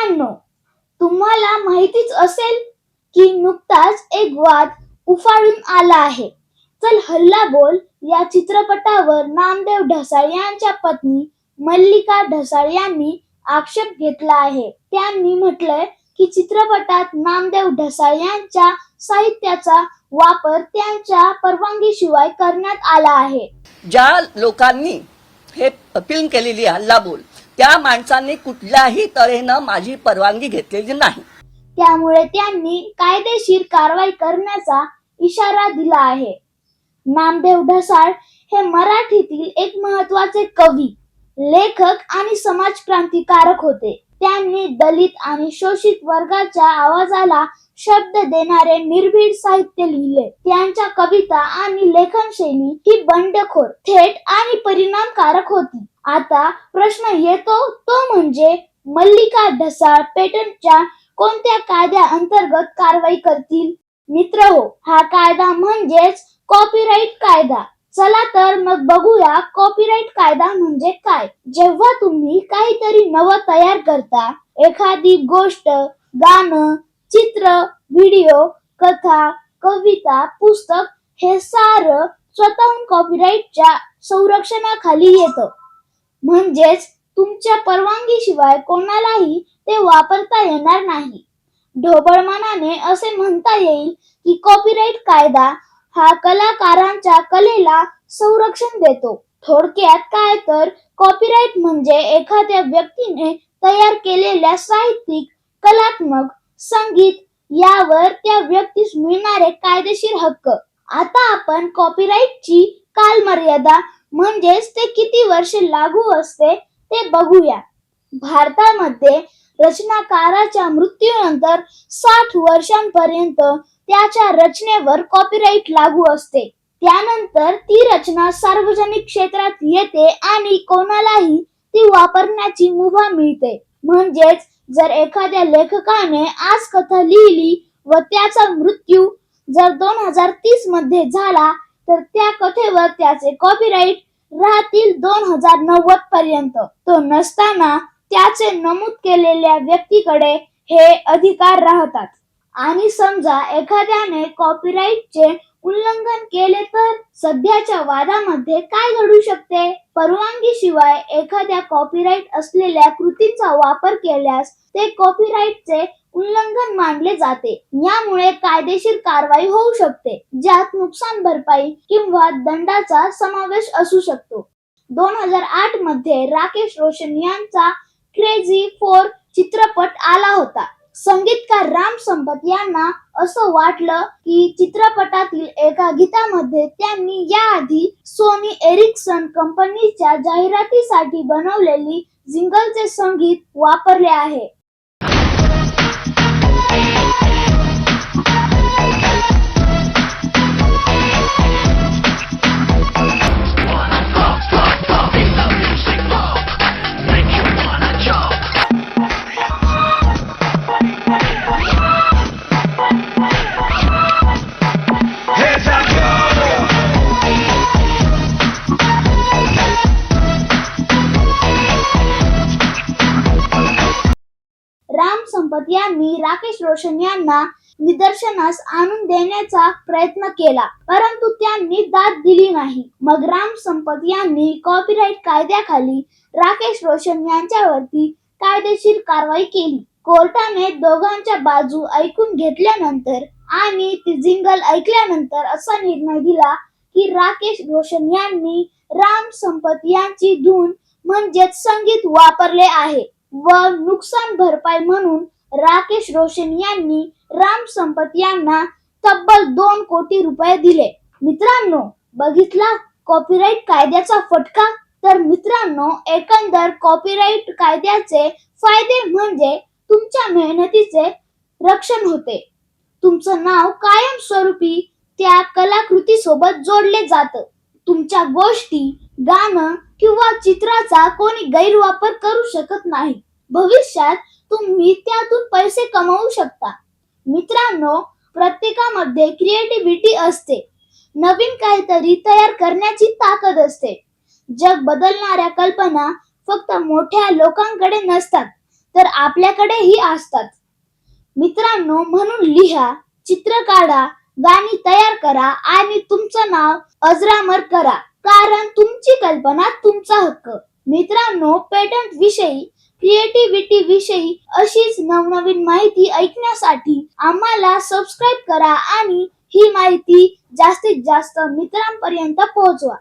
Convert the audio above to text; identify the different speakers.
Speaker 1: मित्रांनो तुम्हाला माहितीच असेल की नुकताच एक वाद उफाळून आला आहे. चल हल्ला बोल या चित्रपटावर नामदेव ढसाळ यांच्या पत्नी मल्लिका ढसाळ यांनी आक्षेप घेतला आहे. त्यांनी म्हटलंय की चित्रपटात नामदेव ढसाळ यांच्या साहित्याचा वापर त्यांच्या परवानगीशिवाय करण्यात आला आहे.
Speaker 2: ज्या लोकांनी हे फिल्म केलेली हल्ला बोल त्या माणसांनी कुठल्याही तऱ्हेनं माझी परवानगी घेतलेली नाही.
Speaker 1: त्यामुळे त्यांनी कायदेशीर कारवाई करण्याचा इशारा दिला आहे. नामदेव ढसाळ हे मराठीतील एक महत्त्वाचे कवी लेखक आणि समाज क्रांतिकारक होते. त्यांनी दलित आणि शोषित वर्गाच्या आवाजाला शब्द देणारे निर्भीड साहित्य लिहिले. त्यांच्या कविता आणि लेखनशैली ही बंडखोर थेट आणि परिणामकारक होती. आता प्रश्न येतो तो म्हणजे मल्लिका ढसाळ पेटंटच्या कोणत्या कायद्या अंतर्गत कारवाई करतील? मित्र हो हा कायदा म्हणजेच कॉपीराईट कायदा. चला तर मग बघूया कॉपीराईट कायदा म्हणजे काय? जेव्हा तुम्ही काहीतरी नवं तयार करता एखादी गोष्ट गाणं चित्र व्हिडिओ कथा कविता पुस्तक हे सारं स्वतःहून कॉपीराईटच्या संरक्षणाखाली येतं. म्हणजेच तुमच्या परवानगीशिवाय कोणालाही ते वापरता येणार नाही. ढोबळमानाने असे म्हणता येईल की कॉपीराईट कायदा हा कलाकारांच्या कलेला संरक्षण देतो. थोडक्यात काय तर कॉपीराईट म्हणजे एखाद्या व्यक्तीने तयार केलेल्या साहित्यिक कलात्मक संगीत यावर त्या व्यक्तीस मिळणारे कायदेशीर हक्क. आता आपण कॉपीराईटची कालमर्यादा म्हणजेच ते किती वर्षे लागू असते ते बघूया. भारतामध्ये रचनाकाराच्या मृत्यूनंतर साठ वर्षांपर्यंत त्याच्या रचनेवर कॉपीराईट लागू असते. त्यानंतर ती रचना सार्वजनिक क्षेत्रात येते आणि कोणालाही ती वापरण्याची मुभा मिळते. म्हणजेच जर एखाद्या लेखकाने आज कथा लिहिली व त्याचा मृत्यू जर दोन हजार तीसमध्ये झाला तर त्या कथेवर त्याचे कॉपीराईट राहतील दोन हजार नव्वद पर्यंत. तो नसताना त्याचे नमूद केलेल्या व्यक्तीकडे हे अधिकार राहतात. आणि समजा एखाद्याने कॉपीराईटचे उल्लंघन केले तर सध्याच्या वादामध्ये काय घडू शकते? परवानगीशिवाय एखाद्या कॉपीराईट असलेल्या कृतींचा वापर केल्यास ते कॉपीराईटचे उल्लंघन मानले जाते. यामुळे कायदेशीर कारवाई होऊ शकते ज्यात नुकसान भरपाई किंवा दंडाचा समावेश असू शकतो. दोन हजार आठमध्ये राकेश रोशन यांचा क्रेझी फोर चित्रपट आला होता. संगीतकार राम संपत यांना असं वाटलं की चित्रपटातील एका गीतामध्ये त्यांनी याआधी सोनी एरिक्सन कंपनीच्या जाहिरातीसाठी बनवलेली जिंगलचे संगीत वापरले आहे. संपत यांनी राकेश रोशन यांना निदर्शनास आणून देण्याचा प्रयत्न केला. परंतु त्यांनी दाद दिली नाही. मग राम संपत यांनी कॉपीराईट कायद्याखाली राकेश रोशन यांच्यावरती कायदेशीर कारवाई केली. कोर्टाने दोघांच्या बाजू ऐकून घेतल्यानंतर आणि ती जिंगल ऐकल्यानंतर असा निर्णय दिला की राकेश रोशन यांनी राम संपत यांची धून म्हणजेच संगीत वापरले आहे. व नुकसान भरपाई म्हणून राकेश रोशन यांनी राम संपत यांना तब्बल दोन कोटी रुपये दिले. मित्रांनो बघितला कॉपीराईट कायद्याचा फटका? तर मित्रांनो एकंदर कॉपीराईट कायद्याचे फायदे म्हणजे तुमच्या मेहनतीचे रक्षण होते. तुमचं नाव कायमस्वरूपी त्या कलाकृती सोबत जोडले जात. तुमच्या गोष्टी गाणं किंवा चित्राचा कोणी गैरवापर करू शकत नाही. भविष्यात तुम्ही त्यातून पैसे कमवू शकता. मित्रांनो प्रत्येकामध्ये क्रिएटिव्हिटी असते. नवीन काहीतरी तयार करण्याची ताकद असते. जग बदलणाऱ्या कल्पना फक्त मोठ्या लोकांकडे नसतात तर आपल्याकडेही असतात. मित्रांनो म्हणून लिहा चित्र काढा गाणी तयार करा आणि तुमचं नाव अजरामर करा कारण तुमची कल्पना तुमचा हक्क. मित्रांनो पेटंट विषयी क्रिएटिव्हिटी विषयी अशीच नवनवीन माहिती ऐकण्यासाठी आम्हाला सबस्क्राईब करा आणि ही माहिती जास्तीत जास्त मित्रांपर्यंत पोहोचवा.